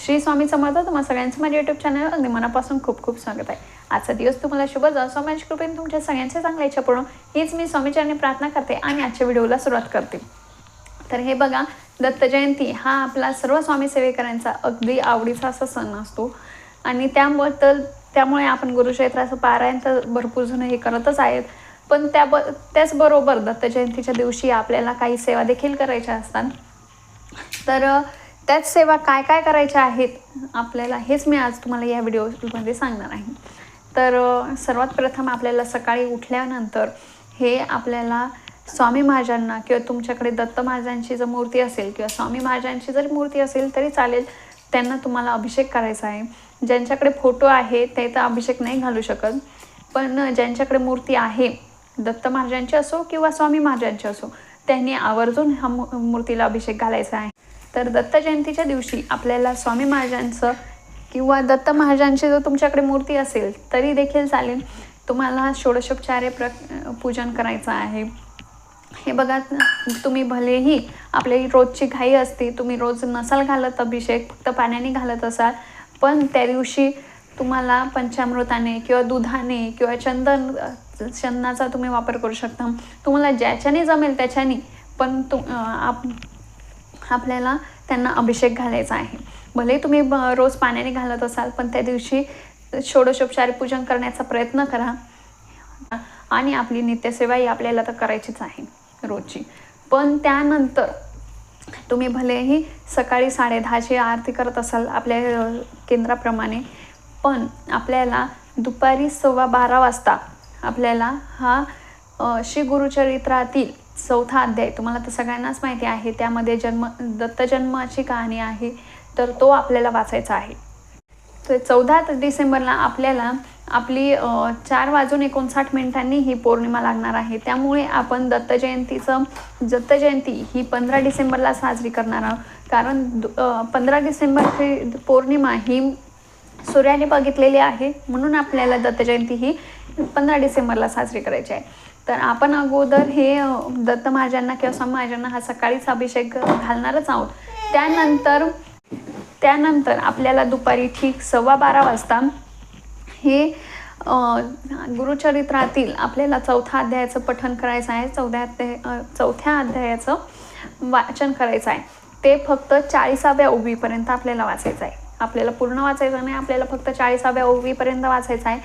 श्री स्वामी समर्थ तुम्हाला सगळ्यांचं माझ्या युट्यूब चॅनल अगदी मनापासून खूप खूप स्वागत आहे. आजचा दिवस तुम्हाला शुभ जाऊ स्वामींच्या कृपेने तुमच्या सगळ्यांच्या चांगल्या इच्छा पूर्ण हीच मी स्वामीचरणी प्रार्थना करते आणि आजच्या व्हिडिओला सुरुवात करते. तर हे बघा दत्त जयंती हा आपला सर्व स्वामी सेवेकरांचा अगदी आवडीचा असा सण असतो. आणि त्याबद्दल त्यामुळे आपण गुरुक्षेत्राचं पारायण तर भरपूर जण हे करतच आहेत. पण त्याब त्याचबरोबर दत्त जयंतीच्या दिवशी आपल्याला काही सेवा देखील करायच्या असतात. तर त्याच सेवा काय काय करायच्या आहेत आपल्याला हेच मी आज तुम्हाला या व्हिडिओमध्ये सांगणार आहे. तर सर्वात प्रथम आपल्याला सकाळी उठल्यानंतर हे आपल्याला स्वामी महाराजांना किंवा तुमच्याकडे दत्त महाराजांची जर मूर्ती असेल किंवा स्वामी महाराजांची जरी मूर्ती असेल तरी चालेल त्यांना तुम्हाला अभिषेक करायचा आहे. ज्यांच्याकडे फोटो आहे ते तर अभिषेक नाही घालू शकत. पण ज्यांच्याकडे मूर्ती आहे दत्त महाराजांची असो किंवा स्वामी महाराजांची असो त्यांनी आवर्जून ह्या मू- मूर्तीला अभिषेक घालायचा आहे. तर दत्त जयंतीच्या दिवशी आपल्याला स्वामी महाराजांचं किंवा दत्त महाराजांची जर तुमच्याकडे मूर्ती असेल तरी देखील चालेल. तुम्हाला षोडशोपचारे प्र पूजन करायचं आहे. हे बघा तुम्ही भलेही आपली रोजची घाई असते तुम्ही रोज नसाल घालत अभिषेक फक्त पाण्याने घालत असाल पण त्या दिवशी तुम्हाला पंचामृताने किंवा दुधाने किंवा चंदन चंदनाचा तुम्ही वापर करू शकता. तुम्हाला ज्याच्याने जमेल त्याच्याने पण तु आप आपल्याला त्यांना अभिषेक घालायचा आहे. भले तुम्ही ब- रोज पाण्याने घालत असाल पण त्या दिवशी षोडशोपचारी पूजन करण्याचा प्रयत्न करा. आणि आपली नित्यसेवा ही आपल्याला तर करायचीच आहे रोजची. पण त्यानंतर तुम्ही भलेही सकाळी साडेदहाची आरती करत असाल आपल्या केंद्राप्रमाणे पण आपल्याला दुपारी सव्वा बारा वाजता आपल्याला हा श्री गुरुचरित्रातील चौथा अध्याय तुम्हाला तर सगळ्यांनाच माहिती आहे त्यामध्ये जन्म दत्त जन्माची कहाणी आहे तर तो आपल्याला वाचायचा आहे. तर चौदा डिसेंबरला आपल्याला आपली चार वाजून एकोणसाठ मिनिटांनी ही पौर्णिमा लागणार आहे. त्यामुळे आपण दत्त जयंतीचं दत्त जयंती ही पंधरा डिसेंबरला साजरी करणार आहोत. कारण पंधरा डिसेंबरची पौर्णिमा ही सूर्याने बघितलेली आहे म्हणून आपल्याला दत्तजयंती ही पंधरा डिसेंबरला साजरी करायची आहे. तर आपण अगोदर हे दत्त महाराजांना किंवा स्वामी महाराजांना हा सकाळीच अभिषेक घालणारच आहोत. त्यानंतर त्यानंतर आपल्याला दुपारी ठीक सव्वा बारा वाजता हे गुरुचरित्रातील आपल्याला चौथा अध्यायाचं पठन करायचं आहे. चौथ्या अध्याय चौथ्या अध्यायाचं वाचन करायचं आहे. ते फक्त चाळीसाव्या ओवीपर्यंत आपल्याला वाचायचं आहे. आपल्याला पूर्ण वाचायचं नाही आपल्याला फक्त चाळीसाव्या ओवीपर्यंत वाचायचं आहे.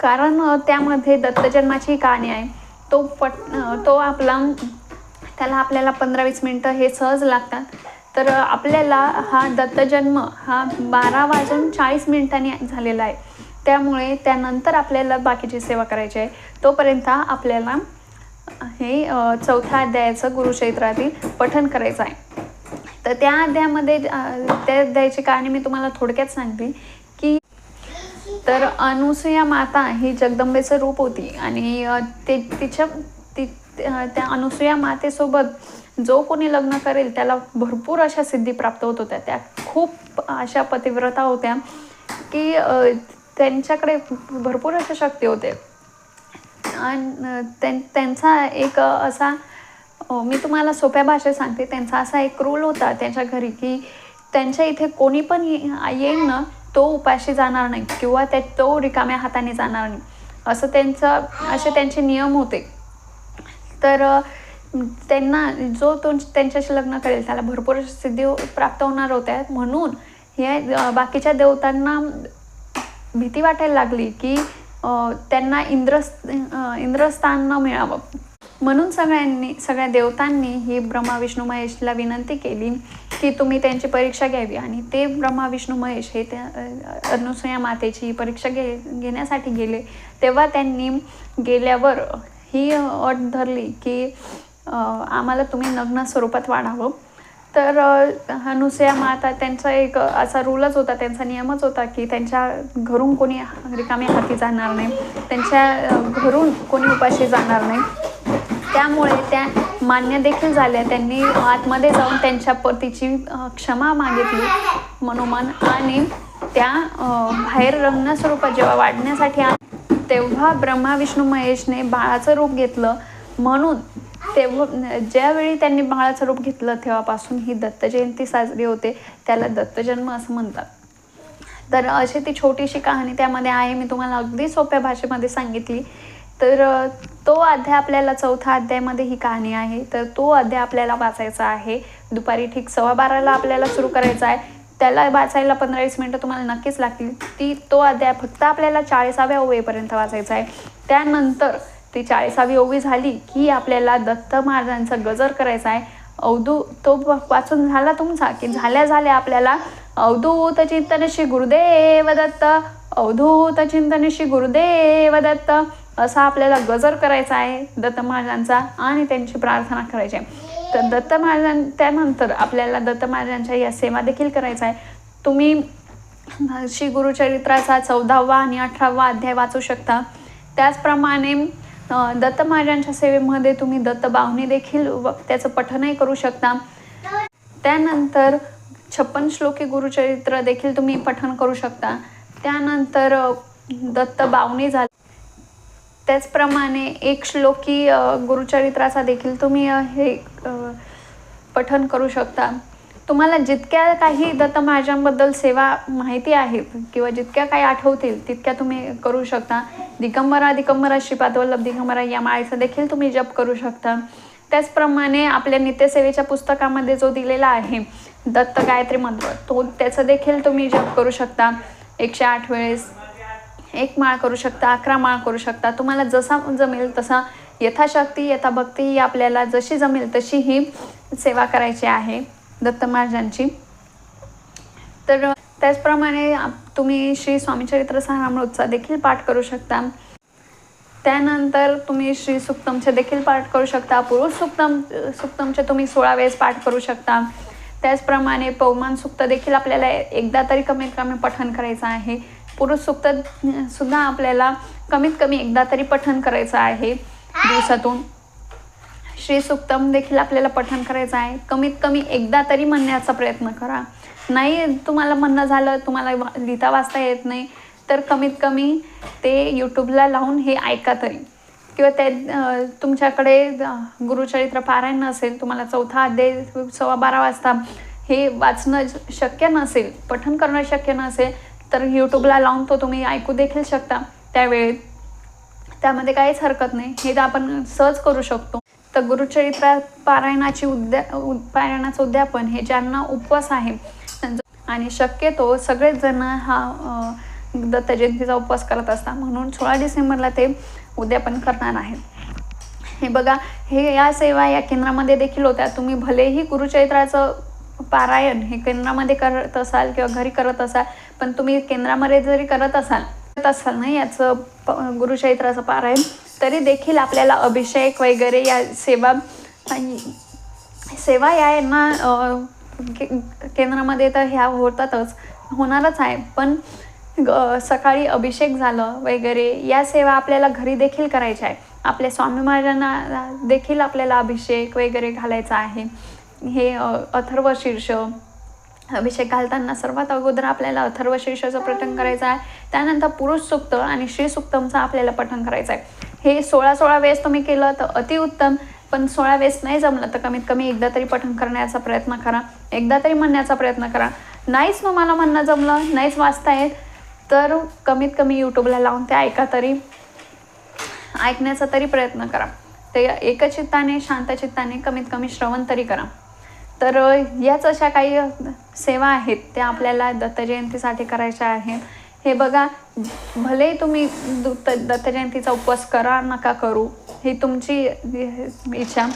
कारण त्यामध्ये दत्तजन्माची कहाणी आहे. तो पट तो आपला त्याला आपल्याला पंधरा वीस मिनटं हे सहज लागतात. तर आपल्याला हा दत्तजन्म हा बारा वाजून चाळीस मिनिटांनी झालेला आहे. त्यामुळे त्यानंतर आपल्याला बाकीची सेवा करायची आहे. तोपर्यंत आपल्याला हे चौथ्या अध्यायाचं गुरुक्षेत्रातील पठन करायचं आहे. तर त्या अध्यायामध्ये त्या अध्यायाची कारणे मी तुम्हाला थोडक्यात सांगते. तर अनुसुया माता ही जगदंबेचं रूप होती आणि ते तिच्या ती त्या अनुसुया मातेसोबत जो कोणी लग्न करेल त्याला भरपूर अशा सिद्धी प्राप्त होत होत्या. त्या खूप अशा पतिव्रता होत्या की त्यांच्याकडे भरपूर अशा शक्ती होते. आणि त्यां त्यांचा एक असा मी तुम्हाला सोप्या भाषेत सांगते त्यांचा असा एक रूल होता त्यांच्या घरी की त्यांच्या इथे कोणी पण येईल ना तो उपाशी जाणार नाही किंवा त्या तो रिकाम्या हाताने जाणार नाही. असं त्यांचं असे त्यांचे नियम होते. तर त्यांना जो तो त्यांच्याशी लग्न करेल त्याला भरपूर सिद्धी प्राप्त होणार होत्या. म्हणून हे बाकीच्या देवतांना भीती वाटायला लागली की त्यांना इंद्र इंद्रस्थान न मिळावं. म्हणून सगळ्यांनी सगळ्या देवतांनी ही ब्रह्मा विष्णू महेशला विनंती केली की तुम्ही त्यांची परीक्षा घ्यावी. आणि ते ब्रह्मा विष्णू महेश हे त्या अनुसया मातेची परीक्षा घे घेण्यासाठी गेले. तेव्हा त्यांनी गेल्यावर ही अट धरली की आम्हाला तुम्ही नग्न स्वरूपात वाढावं. तर अनुसया माता त्यांचा एक असा रूलच होता त्यांचा नियमच होता की त्यांच्या घरून कोणी रिकामी हाती जाणार नाही. त्यांच्या घरून कोणी उपाशी जाणार नाही. त्यामुळे त्या मान्य देखील झाले. त्यांनी आतमध्ये जाऊन त्यांच्या पतीची क्षमा मागितली. मनोमन आणि त्या बाहेर रंगण स्वरूपात जेव्हा वाढण्यासाठी तेव्हा ब्रह्मा विष्णू महेशने बाळाचं रूप घेतलं. म्हणून तेव्हा ज्यावेळी त्यांनी बाळाचं रूप घेतलं तेव्हापासून ही दत्त जयंती साजरी होते. त्याला दत्तजन्म असं म्हणतात. तर अशी ती छोटीशी कहाणी त्यामध्ये आहे. मी तुम्हाला अगदी सोप्या भाषेमध्ये सांगितली. तर तो अध्याय आपल्याला चौथा अध्यायामध्ये ही कहाणी आहे. तर तो अध्याय आपल्याला वाचायचा आहे. दुपारी ठीक सव्वा बाराला आपल्याला सुरू करायचा आहे. त्याला वाचायला पंधरा वीस मिनटं तुम्हाला नक्कीच लागतील. ती तो अध्याय फक्त आपल्याला चाळीसाव्या ओवीपर्यंत वाचायचा आहे. त्यानंतर ती चाळीसावी ओवी झाली की आपल्याला दत्त महाराजांचा गजर करायचा आहे. अवधू तो वाचून झाला तुमचा की झाल्या झाल्या आपल्याला अवधूत चिंतन श्री गुरुदेव दत्त अवधूत चिंतन श्री गुरुदेव दत्त. असा आपल्याला गजर करायचा आहे दत्त महाराजांचा आणि त्यांची प्रार्थना करायची आहे. तर दत्त महाराजां त्यानंतर आपल्याला दत्त महाराजांच्या या सेवा देखील करायचा आहे. तुम्ही श्री गुरुचरित्राचा चौदावा आणि अठरावा अध्याय वाचू शकता. त्याचप्रमाणे दत्त महाराजांच्या सेवेमध्ये तुम्ही दत्त बाहुनी देखील व- त्याचं पठनही करू शकता. त्यानंतर छप्पन श्लोकी गुरुचरित्र देखील तुम्ही पठन करू शकता. त्यानंतर दत्त बावनी झाली. त्याचप्रमाणे एक श्लोकी गुरुचरित्राचा देखील तुम्ही हे पठन करू शकता. तुम्हाला जितक्या काही दत्त महाराजांबद्दल सेवा माहिती आहेत किंवा जितक्या काही आठवतील तितक्या तुम्ही करू शकता. दिगंबरा दिगंबरा श्रीपादवल्लभ दिगंबरा या माळेचा देखील तुम्ही जप करू शकता. त्याचप्रमाणे आपल्या नित्यसेवेच्या पुस्तकामध्ये जो दिलेला आहे दत्त गायत्री मंत्र तो त्याचं देखील तुम्ही जप करू शकता. एकशे आठ वेळेस एक माळ करू शकता अकरा माळ करू शकता. तुम्हाला जसा जमेल तसा यथाशक्ती यथाभक्ती ही आपल्याला जशी जमेल तशी ही सेवा करायची आहे दत्त महाराजांची. तर त्याचप्रमाणे तुम्ही श्री स्वामीचरित्र सारामृतचा देखील पाठ करू शकता. त्यानंतर तुम्ही श्री सुक्तमचे देखील पाठ करू शकता. पुरुष सुक्तम सुक्तमचे तुम्ही सोळा वेळेस पाठ करू शकता. त्याचप्रमाणे पौमान सुक्त देखील आपल्याला एकदा तरी कमीत कमी पठण करायचं आहे. पुरुष सुक्त सुद्धा आपल्याला कमीत कमी एकदा तरी पठन करायचं आहे दिवसातून. श्री सुक्तम देखील आपल्याला पठन करायचं आहे. कमीत कमी एकदा तरी म्हणण्याचा प्रयत्न करा. नाही तुम्हाला म्हणणं झालं तुम्हाला लिहिता वाचता येत नाही तर कमीत कमी ते यूट्यूबला लावून हे ऐका तरी. किंवा त्या तुमच्याकडे गुरुचरित्र पारायण नसेल तुम्हाला चौथा अध्याय सव्वा बारा वाजता हे वाचणं शक्य नसेल पठन करणं शक्य नसेल तर यूट्यूबला लावून तो तुम्ही ऐकू देखील शकता त्यावेळी. त्यामध्ये काहीच हरकत नाही. हे तर आपण सहज करू शकतो. तर गुरुचरित्र पारायणाची उद्या उ- पारायणाचं उद्यापन हे ज्यांना उपवास आहे आणि शक्यतो सगळेच जण हा अं, दत्त जयंतीचा उपवास करत असतात. म्हणून सोळा डिसेंबरला ते उद्यापन करणार आहेत. हे बघा हे या सेवा या केंद्रामध्ये देखील होत्या. तुम्ही भलेही गुरुचरित्राचं पारायण हे केंद्रामध्ये करत असाल किंवा घरी करत असाल पण तुम्ही केंद्रामध्ये जरी करत असाल करत असाल ना याचं प गुरुचरित्राचं पारायण तरी देखील आपल्याला अभिषेक वगैरे या सेवा सेवा या यांना के- केंद्रामध्ये तर ह्या होतातच होणारच आहे. पण ग- सकाळी अभिषेक झालं वगैरे या सेवा आपल्याला घरी देखील करायच्या आहे आपल्या स्वामी महाराजांना देखील आपल्याला अभिषेक वगैरे घालायचा आहे. हे अथर्व शीर्ष अभिषेक घालताना सर्वात अगोदर आपल्याला अथर्व शीर्षाचं पठण करायचं आहे. त्यानंतर पुरुष सुक्त आणि श्री सुक्तमचं आपल्याला पठण करायचं आहे. हे सोळा सोळा वेळेस तुम्ही केलं तर अतिउत्तम पण सोळा वेळेस नाही जमलं तर कमीत कमी एकदा तरी पठण करण्याचा प्रयत्न करा. एकदा तरी म्हणण्याचा प्रयत्न करा. नाहीच तुम्हाला म्हणणं जमलं नाहीच वाचता येत तर कमीत कमी यूट्यूबला लावून ते ऐका तरी. ऐकण्याचा तरी प्रयत्न करा. ते एकचित्ताने शांतचित्ताने कमीत कमी श्रवण तरी करा. तर याच अशा काही सेवा आहेत त्या आपल्याला दत्त जयंतीसाठी करायच्या आहेत. हे बघा भले तुम्ही दुत्त दत्त उपवास करा नका करू. ही तुमची इच्छा.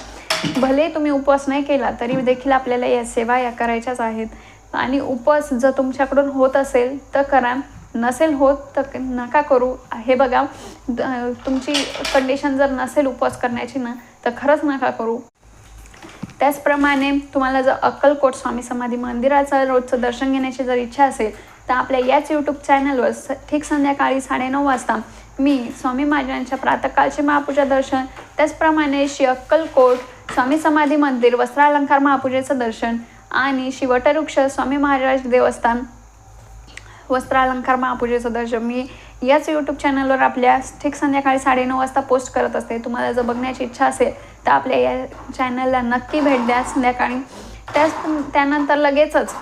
भले तुम्ही उपवास नाही केला तरी देखील आपल्याला या सेवा या करायच्याच आहेत. आणि उपवास जर तुमच्याकडून होत असेल तर करा. नसेल होत तर नका करू. हे बघा द- तुमची कंडिशन जर नसेल उपवास करण्याची ना तर खरंच नका करू. त्याचप्रमाणे तुम्हाला जर अक्कलकोट स्वामी समाधी मंदिराचं रोजचं दर्शन घेण्याची जर इच्छा असेल तर आपल्या याच यूट्यूब चॅनलवर स ठीक संध्याकाळी साडेनऊ वाजता मी स्वामी महाराजांच्या प्रातकाळचे महापूजा दर्शन त्याचप्रमाणे श्री अक्कलकोट स्वामी समाधी मंदिर वस्त्रालंकार महापूजेचं दर्शन आणि श्री वटवृक्ष स्वामी महाराज देवस्थान वस्त्रालंकार महापूजेचं दर्शन मी याच यूट्यूब चॅनलवर आपल्या ठीक संध्याकाळी साडेनऊ वाजता पोस्ट करत असते. तुम्हाला जर बघण्याची इच्छा असेल तर आपल्या या चॅनलला नक्की भेट द्या संध्याकाळी. त्याच त्यानंतर लगेचच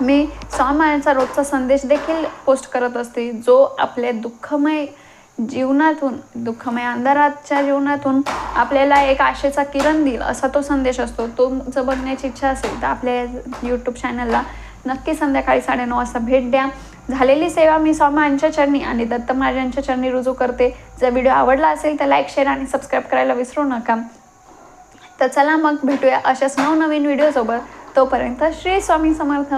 मी स्वामायाचा रोजचा संदेश देखील पोस्ट करत असते जो आपल्या दुःखमय जीवनातून दुःखमय अंधाराच्या जीवनातून आपल्याला एक आशेचा किरण देईल असा तो संदेश असतो. तो जर बघण्याची इच्छा असेल तर आपल्या यूट्यूब चॅनलला नक्की संध्याकाळी साडेनऊ वाजता भेट द्या. झालेली सेवा मी स्वामांच्या चरणी आणि दत्त महाराजांच्या चरणी रुजू करते. जर व्हिडिओ आवडला असेल तर लाईक शेअर आणि सबस्क्राईब करायला विसरू नका. तर चला मग भेटूया अशाच नवनवीन व्हिडिओसोबत तोपर्यंत श्री स्वामी समर्थ.